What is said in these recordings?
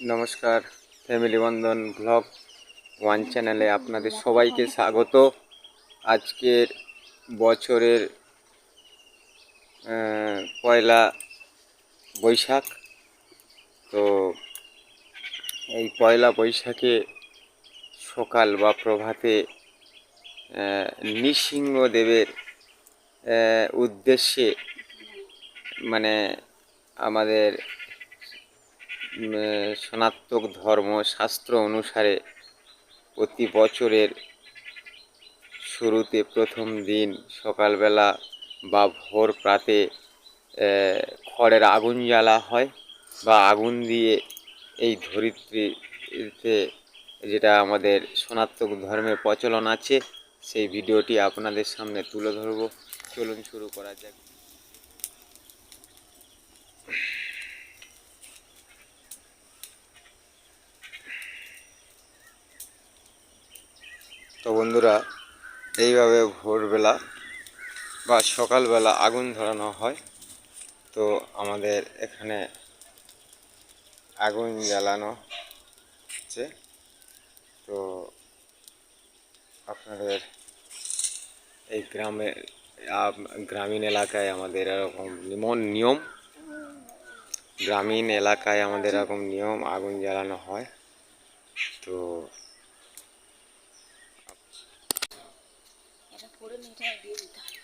নমস্কার ফ্যামিলি বন্ধন blog one চ্যানেলে আপনাদের সবাইকে স্বাগত। আজকের বছরের পয়লা বৈশাখ। তো এই পয়লা বৈশাখে সকাল বা প্রভাতে নৃসিংহদেবের উদ্দেশ্যে মানে আমাদের সনাতক ধর্ম শাস্ত্র অনুসারে প্রতি বছরের শুরুতে প্রথম দিন সকালবেলা বা ভোর প্রাতে খড়ের আগুন জ্বালা হয় বা আগুন দিয়ে এই ধরিত্রীতে যেটা আমাদের সনাতক ধর্মের প্রচলন আছে, সেই ভিডিওটি আপনাদের সামনে তুলে ধরবো। চলুন শুরু করা যাক। তো বন্ধুরা, এইভাবে ভোরবেলা বা সকালবেলা আগুন ধরানো হয়। তো আমাদের এখানে আগুন জ্বালানো হচ্ছে। তো আপনাদের এই গ্রামে গ্রামীণ এলাকায় আমাদের এরকম নিমন নিয়ম। গ্রামীণ এলাকায় আমাদের এরকম নিয়ম, আগুন জ্বালানো হয়। তো கொடுமையாக இப்படியே விட்டாங்க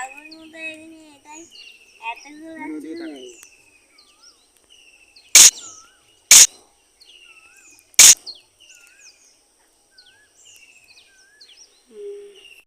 আগুন মতো এখানে এটাই এতগুলো আছে